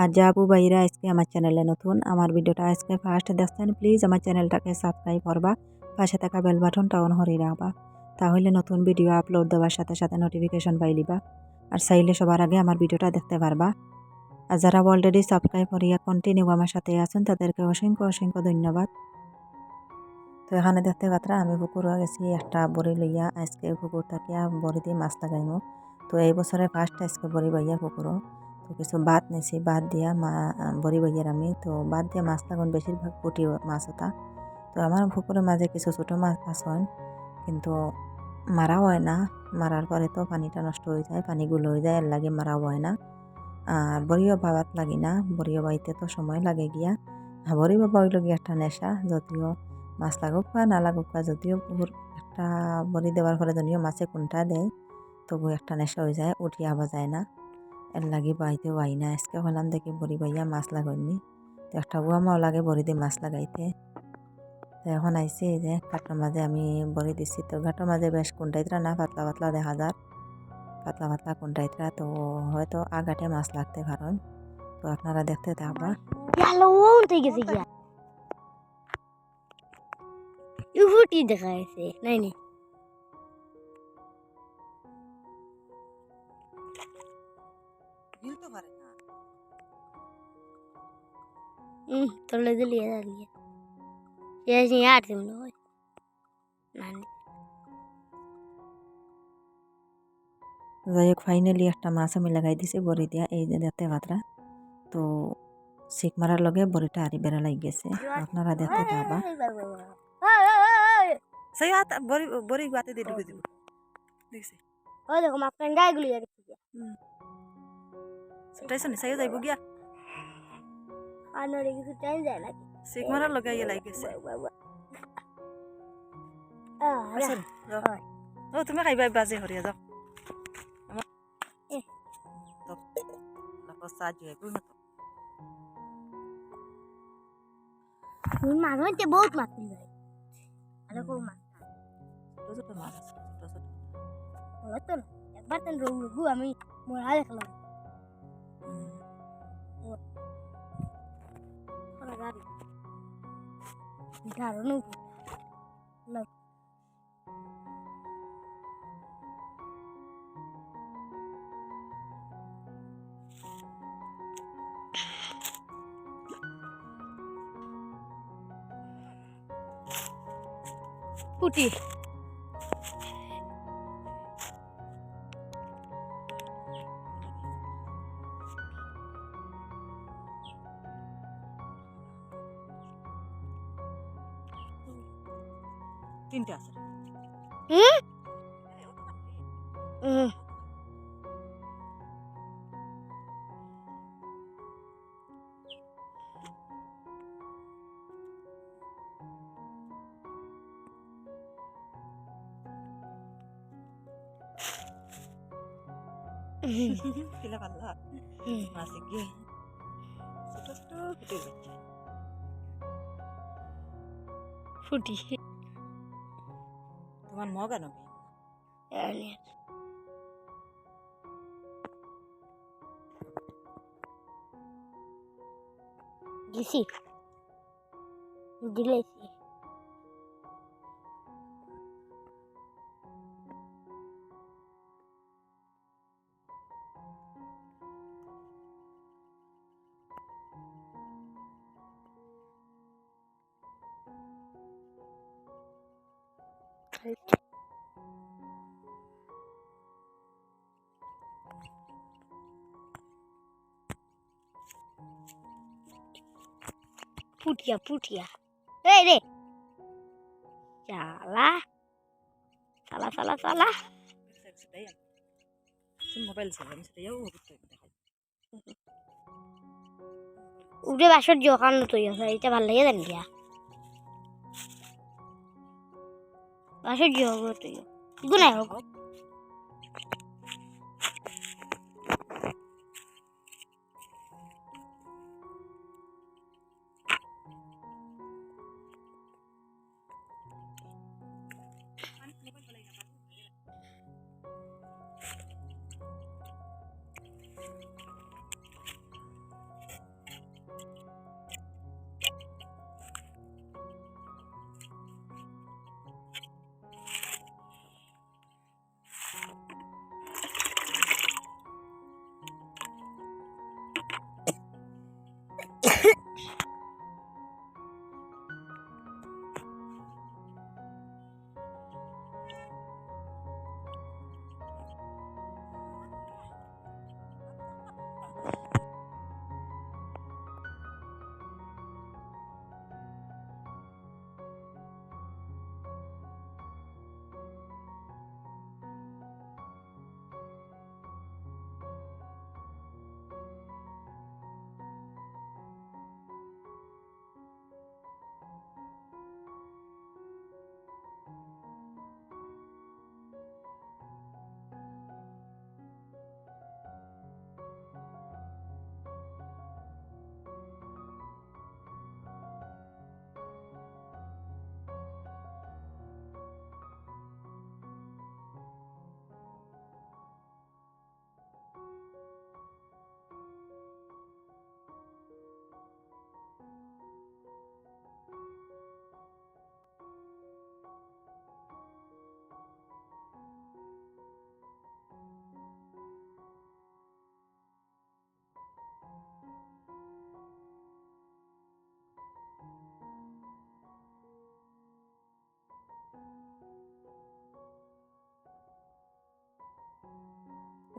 আর যা আপু ভাইরা আজকে আমার চ্যানেলে নতুন, আমার ভিডিওটা আজকে ফার্স্ট দেখছেন প্লিজ আমার চ্যানেলটাকে সাবস্ক্রাইব করবা, পাশে থাকা বেল বাটনটা অন করে রাখবা, তাহলে নতুন ভিডিও আপলোড দেওয়ার সাথে সাথে নোটিফিকেশন পাইলিবা আর চাইলে সবার আগে আমার ভিডিওটা দেখতে পারবা। আর যারা অলরেডি সাবস্ক্রাইব করিয়া কন্টিনিউ আমার সাথে আছেন, তাদেরকে অসংখ্য অসংখ্য ধন্যবাদ। তো এখানে দেখতে পাত্রা, আমি পুকুরে গেছি, একটা বড়ি লইয়া আজকে পুকুর থাকিয়া বড়ি দিয়ে মাছ লাগাইমু। তো এই বছরে ফার্স্ট আজকে বড়ি বাইয়া পুকুরও। তো কিছু বাদ নিছি বাদ দিয়া মা, বড়ি বাইয়ার আমি। তো বাদ দিয়া মাছ থাকুন বেশিরভাগ পুঁটি মাছ ওটা তো আমার পুকুরের মাঝে কিছু ছোটো মাছ মাছ আসন কিন্তু মারা হয় না। মারার পরে তো পানিটা নষ্ট হয়ে যায়, পানিগুলো হয়ে যায়, এর লাগে মারা হয় না। আর বড়িও বাবাত লাগি না, বড়িও বাইতে তো সময় লাগে গিয়া। বড়ি বাবা হইল গিয়া একটা নেশা, যদিও মাছ লাগুক বা না লাগুক বা যদিও একটা বড়ি দেওয়ার পরে যদিও মাছে কোনটা দেয় তবু একটা নেশা হয়ে যায় উঠি আবার যায় না। এর লাগি বাইতেও আই না। আজকে হলাম দেখি বড়ি বাইয়া মাছ লাগাইনি তো একটা লাগে বড়ি দিয়ে মাছ লাগাইতে। তো এখন আইসি যে ঘাটের মাঝে আমি বড়ি দিছি। তো ঘাটের মাঝে বেশ কুন্টাইতরা না, পাতলা পাতলা দেখা যায় পাতলা পাতলা কুন্টাইতরা তো হয়তো আগাটে মাছ লাগতে পারেন তো আপনারা দেখতে থাকবা। গেল উঠে গেছে যাচ্ছে নাই নাই হুম তোলে দিলি দাঁড়িয়ে নয় না যাই হোক ফাইনালি একটা মাছ আমি লাগাই দিছি বড়ি দিয়া এই যে দেখতে পাত্রা তো শিক মারার লগে বড়িটা আরি বেড়া লাগি গেছে আপনারা দেখতে থাকবা সেই হাত বড়ি বড়ি গাতে দিয়ে ঢুকে দিব দেখছি ওই দেখো মাঝখান গায়ে গুলি যাচ্ছে সেটাইছে নি সাইও যাইব গিয়া আর নড়ে কিছু টাইম যায় নাকি শিক মারার লগে ইয়ে লাগি গেছে নি? ও তুমি খাইবা বাজে হরিয়া যাও এ। হয়ে গেল তো তুমি মাছ হইতে বহুত মাছ তুলি আরে খুব মাছ ছোট ছোট মাছ ছোট ছোট হলো তো না একবার তো রঘু রঘু আমি মোরা দেখলাম হুম। ওরা গাড়ি দারুণ লোক হুম। মাছ গিয়ে ছোট ছোট ফুটে যাচ্ছে ফুটি। তোমার মগা নবী গেছি। দিলেছি। পুটিয়া পুটিয়া এই রে চালা চালা চালা চালা সেটাই মোবাইল চালাম সেটাইও দেখাই উঠে বাসর জোকান তো এটা ভালো লাগে জানি দিয়া পাশে যে হোক। তুই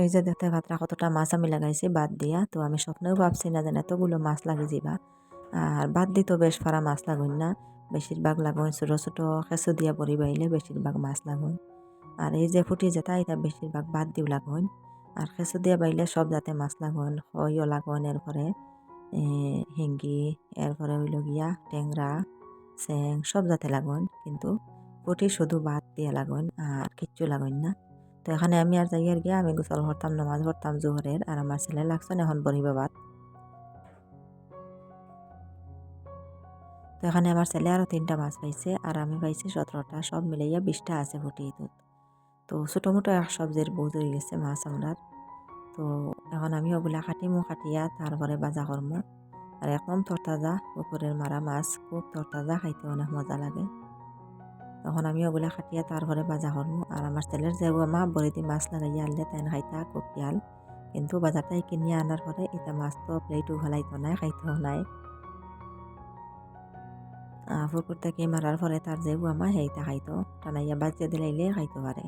এই যে দেখতে পাত্রা কতটা মাছ আমি লাগাইছি, বাদ দিয়া। তো আমি স্বপ্নেও ভাবছি না যেন এতগুলো মাছ লাগে যাবা আর বাদ দিতেও বেশ ফারা মাছ লাগুন না। বেশিরভাগ লাগুন ছোটো ছোটো খেঁচু দিয়া পরি বাইলে বেশিরভাগ মাছ লাগুন। আর এই যে ফুটি যেটা এটা বেশিরভাগ বাদ দিও লাগুন। আর খেঁচু দিয়া বাইলে সব যাতে মাছ লাগুন হইও লাগুন এরপরে হিঙ্গি এরপরে হইল গিয়া টেংরা চেং সব যাতে লাগুন। কিন্তু ফুটি শুধু বাদ দিয়া লাগুন, আর কিচ্ছু লাগুন না। তো এখানে আমি আর যাই আর গিয়া আমি গোসল করতাম, নামাজ পড়তাম জোহরের, আর আমার ছেলে লাগছেন এখন বড়ি বাবাত তো এখানে আমার ছেলে আরও তিনটা মাছ পাইছে, আর আমি পাইছি সতেরোটা, সব মিলাইয়া বিশটা আছে ফুটি দুধ তো ছোটো মোটো এক সবজির বহুত হয়ে গেছে মাছ আমরা তো এখন আমি ওগুলা কাটিমো কাটিয়া তারপরে বাজা করমো। আর একদম তরতাজা পুকুরের মারা মাছ, খুব তরতাজা খাইতে অনেক মজা লাগে। তখন আমি ওগুলা খাটিয়া তারপরে বাজা করমু আর আমার ছেলের যে মা বড়িতে মাছ লাগাইয়া আনলে তাই খাইতা কপিয়াল। পিয়াল কিন্তু বাজারটাই কিনি আনার পরে এটা মাছ তো প্লেটও ভালাইতো নাই, খাইতেও নাই। পুকুর থেকে মারার পরে তার যে আমা সেইটা খাইতো। টানাইয়া বাজিয়ে দিলাইলে খাইতে পারে।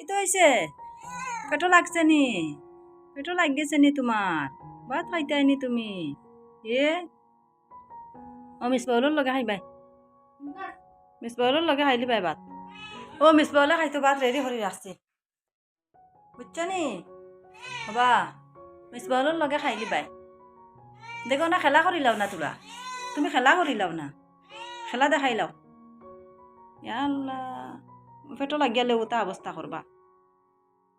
কিতো হয়েছে পেটো লাগছে নি। পেটো লাগ গেছে নি তোমার। ভাত খাইতাই নি তুমি। এ ও মিস বাউলের লগে খাইবাই। মিস বাউলের লগে খাইলি বাই ভাত। ও মিস বাউলে খাইতো ভাত রেডি করে রাখছি বুঝছ নি? হবা। মিস বাউলের লগে খাইলি বাই দেখো না, খেলা করিলাও না তোরা তুমি খেলা করিলাও না। খেলা দেখাইলাও ইয়াল্লা। পেটো লাগিয়ালে ওটা অবস্থা করবা।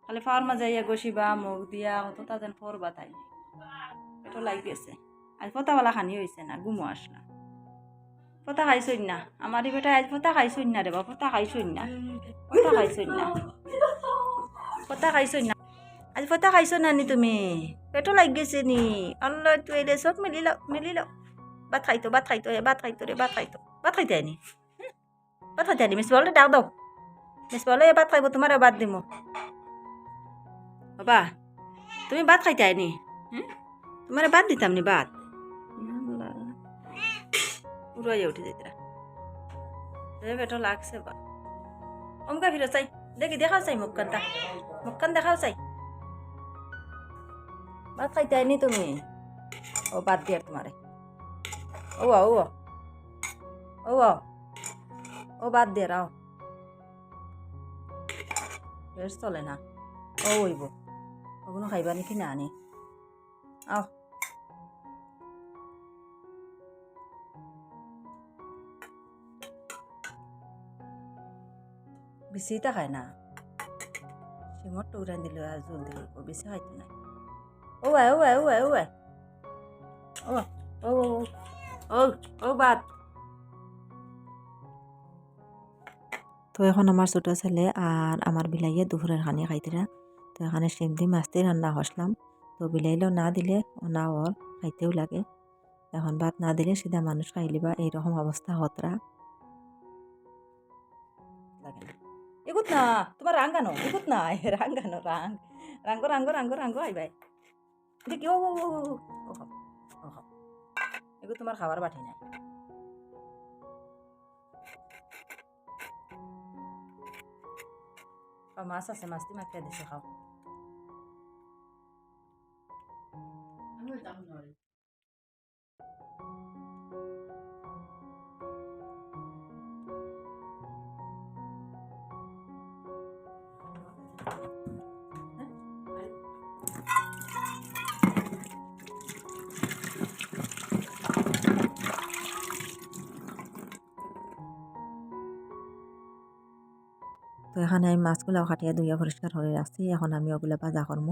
খালি ফাওয়ার মাঝে ইয়া গসিবা মুখ দিয়া কত যেন পরবা তাই পেটো লাগি গেছে আজ পতাওয়ালা খানি হয়েছে না গুমো আসলা। পতা খাইছই না। আমার বেটা আজ পতা খাইছই না রে বা পতা খাইছই না। পতা খাইছই না। পতা খাইছই না। আজ পতা খাইছ না নি তুমি? পেটো লাগি গেছে নি। আল্লাহ তুই এলে সব মিলি লাও মিলি লাও ভাত খাইতো ভাত খাইতো ভাত খাইতো রে, ভাত খাইতো। ভাত খাইতে আনি? ভাত খাইতে আনি মিস বলে ডাক দাও। মিস বলে, এ ভাত খাইব তোমার ভাত দিম। বাবা, তুমি ভাত খাইতে আনি হুম তোমার ভাত দিতাম নি ভাত? উড়াইয়া উঠে যেতে পেটো লাগছে বা অমকা ফিরে চাই। দেখি, দেখাও চাই মুখখানটা। মুখখান দেখাও চাই। ভাত খাইতে আইনি তুমি? ও বাদ দিয়ে তোমারে। ও ও ও ও ও ও বাদ দিয়ে, রাও। বেশ চলে না ও ওইব ওগুলো খাইবা নাকি না আনি আও বেশিটা খায় না সিমর টুকরান দিল আর জল দিল ও বেশি খাইতে নাই ও আয় ও আয় ও আয় ও আয় ও ও ও ও ও বাদ তো এখন আমার ছোট ছেলে আর আমার বিলাইয়ে দুপুরের খানি খাইতেরা তো এখানে সিমদি মাছটি রান্না হসলাম তো বিলাইলেও না দিলে না ওর খাইতেও লাগে এখন ভাত না দিলে সিধা মানুষ খাইলিবা এইরকম অবস্থা হতরা এগুত না তোমার রাঙ্গানো এগুত না রাঙ্গানো রাং রাঙ্গো রাঙ্গো রাঙ্গো রাঙ্গো আইবাই দেখি ও। এগুলো তোমার খাবার বাটি নাই খাও, মাছ আছে মাছটি মাখিয়ে দিছে খাও এখানে আমি মাছগুলো কাটিয়ে ধুইয়া পরিষ্কার করে রাখছি, এখন আমি ওগুলো ভাজা করব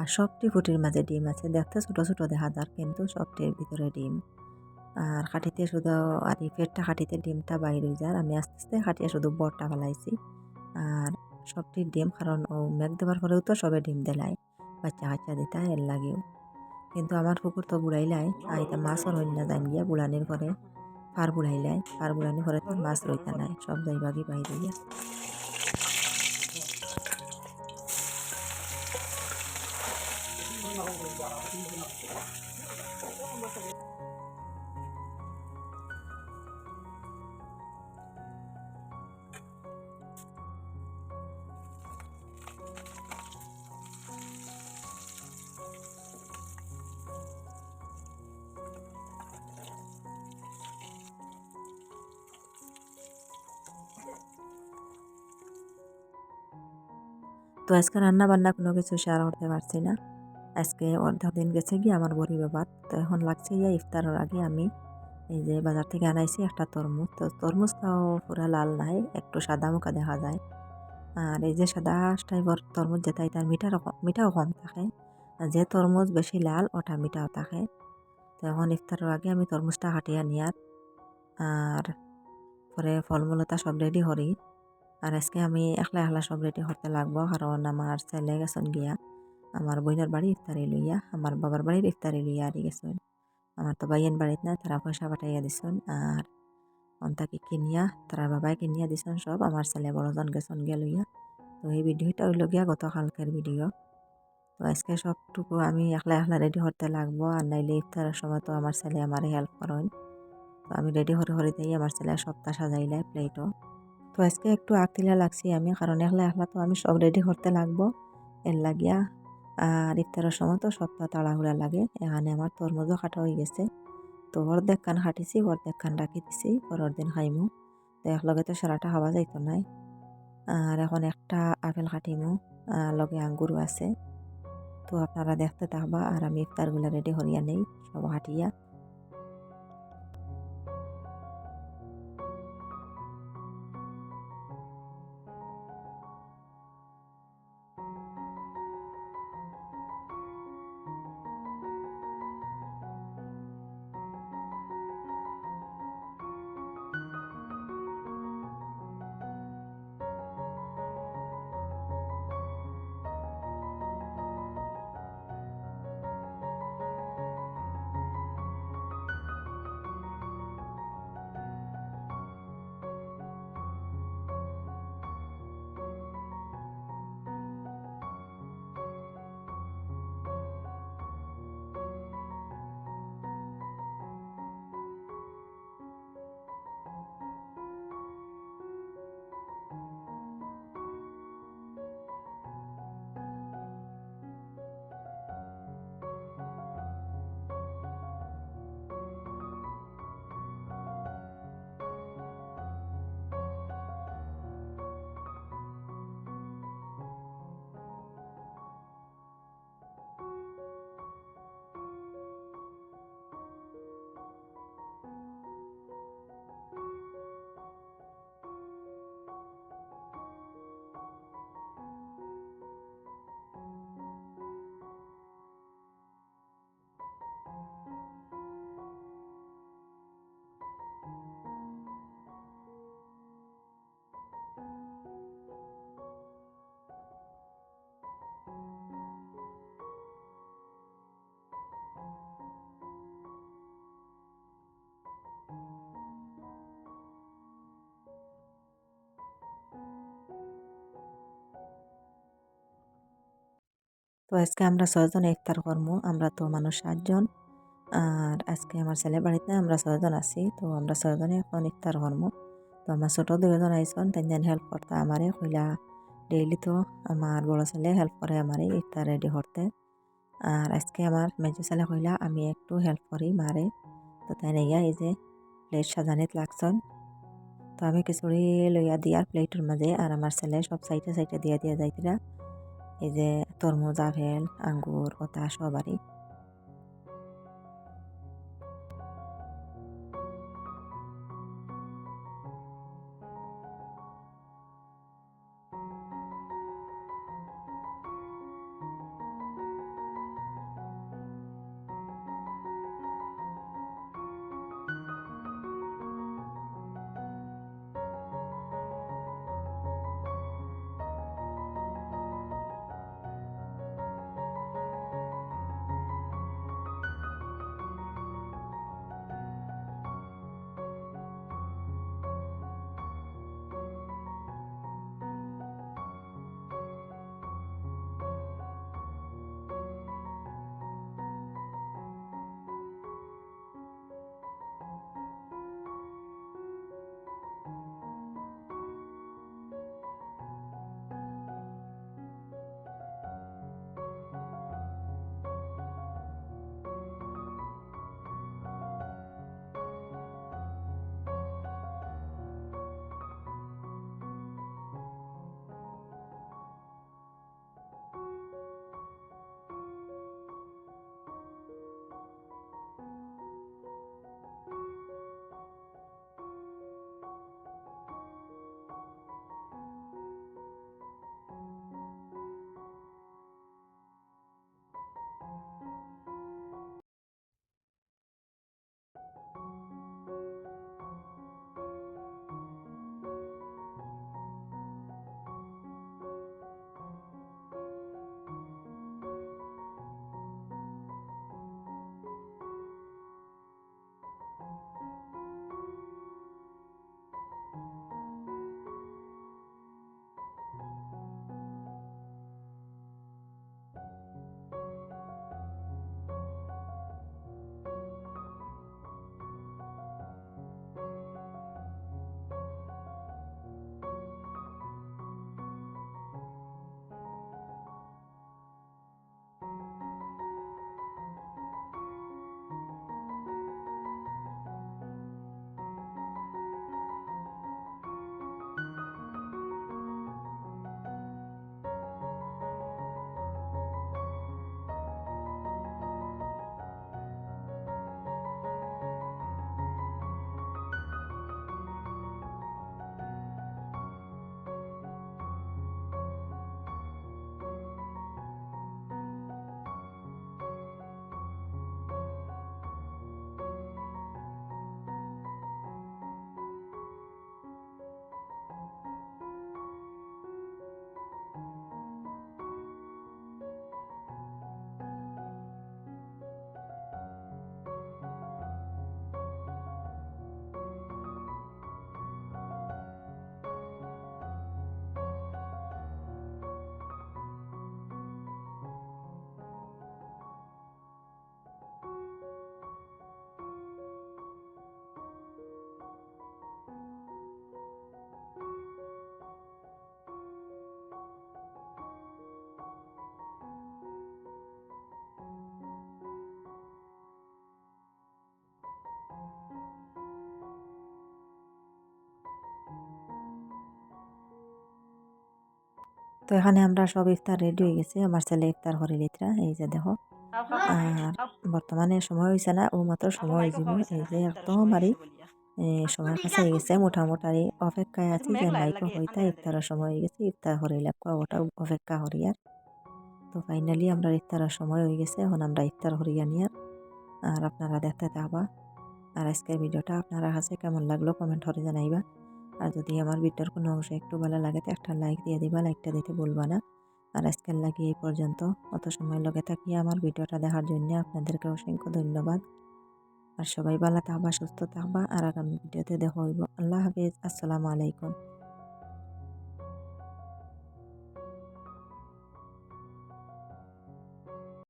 আর সবটি ফুটির মাঝে ডিম আছে, দেখতে ছোট ছোট দেখা যার, কিন্তু সবটির ভিতরে ডিম। আর কাটিতে শুধু, আর এই পেটটা কাটিতে ডিমটা বাইর যায় আমি আস্তে আস্তে কাটিয়ে শুধু বরটা ফেলাইছি। আর সবটির ডিম, কারণ ও মেঘ দেওয়ার পরেও তো সবে ডিম দেলাই বাচ্চা কাচ্চা দিতা এর লাগেও। কিন্তু আমার পুকুর তো বুড়াই বুড়াইলাই আইতে মাছও রইল না যাই গিয়া, বুড়ানির পরে পার বুড়াইলাই পার বুড়ানির পরে তো মাছ রইতা নাই, সব যাইবাগি বাইরে গিয়া তো আজকে রান্না বান্না কোনো কিছু শেয়ার করতে পারছি না আজকে অর্ধেক দিন গেছে গিয়ে আমার বড়ি বাবার তো এখন লাগছে ইয়া ইফতারের আগে আমি এই যে বাজার থেকে আনাইছি একটা তরমুজ। তো তরমুজটাও পুরা লাল নাই, একটু সাদা মুখা দেখা যায়। আর এই যে সাদা টাইপের তরমুজ যেটাই তার মিঠা রকম মিঠাও কম থাকে। আর যে তরমুজ বেশি লাল, ওটা মিঠাও থাকে। তো এখন ইফতারের আগে আমি তরমুজটা হাটিয়ে নিয়ার আর। পরে ফলমূলতা সব রেডি করি। আর আজকে আমি একলা একলা সব রেডি করতে লাগবো, কারণ আমার ছেলে গেছেন গিয়া। আমার বোনের বাড়ি ইফতারি লইয়া, আমার বাবার বাড়ির ইফতারি লইয়া আরি গেছেন। আমার তো বাইয়েন বাড়িত না, তারা পয়সা পাঠাইয়া দিছেন আর অন্তাকে কিনিয়া, তারা বাবাই কিনিয়া দিছেন সব, আমার ছেলে বড়জন গেছেন গিয়া লইয়া। তো এই ভিডিওটা হইল গিয়া গতকালকের ভিডিও। তো আজকে সবটুকু আমি একলা একলা রেডি হতে লাগবো, আর নাইলে ইফতারের সময় তো আমার ছেলে আমার হেল্প করেন। তো আমি রেডি হরে হরিতেই আমার ছেলে সপ্তাহ সাজাইলাই প্লেটও তো আজকে একটু আগতিলা লাগছি আমি, কারণ একলা একলা তো আমি সব রেডি করতে লাগবো। এর লাগিয়া আর ইফতারের সময় তো সপ্তাহ তাড়াহুড়া লাগে। এখানে আমার তরমুজও কাটা হয়ে গেছে। তো অর্ধেক কান খাটিছি অর্ধেক কান রাখি দিছি, পরের দিন খাইমু। তো একলগে তো সারাটা হওয়া যাইত নাই। আর এখন একটা আপেল কাটিমু লগে আঙ্গুরও আছে। তো আপনারা দেখতে থাকবা, আর আমি ইফতারগুলো রেডি হরিয়া নেই, সব হাটিয়া। তো আজকে আমরা ছয়জন ইফতার করব আমরা তো মানুষ সাতজন। আর আজকে আমার ছেলে বাড়িতে, আমরা ছয়জন আছি। তো আমরা ছয়জনে এখন ইফতার করব তো আমার ছোটো দুজন আইসন, তিনজন হেল্প করতে আমারে, কইলা ডেইলি তো আমার বড় ছেলে হেল্প করে আমারে ইফতার রেডি করতে। আর আজকে আমার মেজো ছেলে কইলা, আমি একটু হেল্প করি মারে। তো তাই নাইয়া এই যে প্লেট সাজানিত লাগছন তো আমি খিচুড়ি লইয়া দিয়ার প্লেটের মাঝে, আর আমার ছেলে সব সাইডে সাইডে দিয়া দিয়া যাইতিরা। এই যে তরমুজ আপেল আঙ্গুর ওটা সবারই তো এখানে আমরা সব ইফতার রেডি হয়ে গেছি। আমার ছেলে ইফতার করে লিতরা এই যে দেখো। আর বর্তমানে সময় হয়েছে না ও মাত্র সময় হয়ে যাব এই যে একদম আরই সময় কাছে হয়ে গেছে। মোটামুটি অপেক্ষায় আছি যে মাইকো হইতা ইফতারের সময় হয়ে গেছে। ইফতার হরে লাগবো ওটা অপেক্ষা করি আর। তো ফাইনালি আমরা ইফতারের সময় হয়ে গেছে। এখন আমরা ইফতার হরিয়া নিয়ার আর আপনারা দেখতে থাকবা। আর আজকের ভিডিওটা আপনারা কাছে কেমন লাগল কমেন্ট করে জানাইবা। আর যদি আমার ভিডিওর কোনো অংশ একটু ভালো লাগে তো একটা লাইক দিয়ে দিবা লাইকটা দিতে বলবা না। আর আজকের লাগে এই পর্যন্ত। অত সময় লগে থাকি আমার ভিডিওটা দেখার জন্য। আপনাদেরকে অসংখ্য ধন্যবাদ। আর সবাই ভালো থাকবা, সুস্থ থাকবা। আর আগামী ভিডিওতে দেখা হইব। আল্লাহ হাফিজ। আসসালামু আলাইকুম।